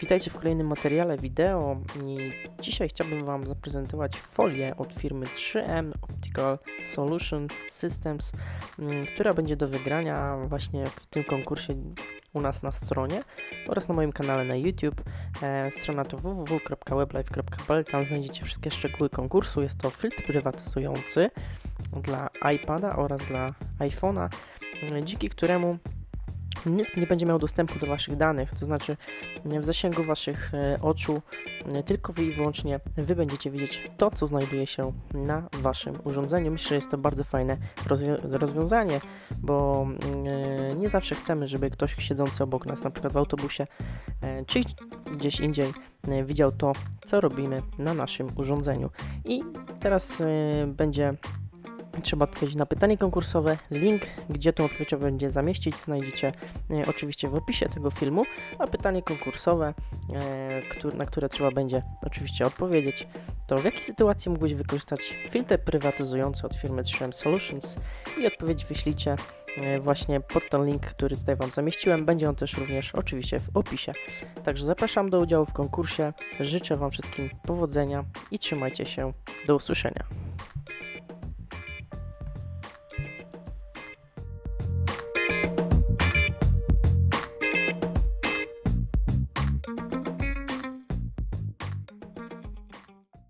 Witajcie w kolejnym materiale wideo i dzisiaj chciałbym Wam zaprezentować folię od firmy 3M Optical Solution Systems, mm, która będzie do wygrania właśnie w tym konkursie u nas na stronie oraz na moim kanale na YouTube. E, strona to www.weblife.pl, tam znajdziecie wszystkie szczegóły konkursu. Jest to filtr prywatyzujący dla iPada oraz dla iPhone'a, mm, dzięki któremu nikt nie będzie miał dostępu do Waszych danych, to znaczy w zasięgu Waszych e, oczu tylko Wy i wyłącznie Wy będziecie widzieć to, co znajduje się na Waszym urządzeniu. Myślę, że jest to bardzo fajne rozwią- rozwiązanie, bo e, nie zawsze chcemy, żeby ktoś siedzący obok nas, na przykład w autobusie, e, czy gdzieś indziej, widział to, co robimy na naszym urządzeniu. I teraz będzie Trzeba odpowiedzieć na pytanie konkursowe. Link, gdzie tą odpowiedź będzie zamieścić, znajdziecie e, oczywiście w opisie tego filmu, a pytanie konkursowe, e, któr- na które trzeba będzie oczywiście odpowiedzieć, to w jakiej sytuacji mógłbyś wykorzystać filtr prywatyzujący od firmy 3M Solutions i odpowiedź wyślijcie e, właśnie pod ten link, który tutaj Wam zamieściłem. Będzie on też również oczywiście w opisie. Także zapraszam do udziału w konkursie. Życzę Wam wszystkim powodzenia i trzymajcie się. Do usłyszenia.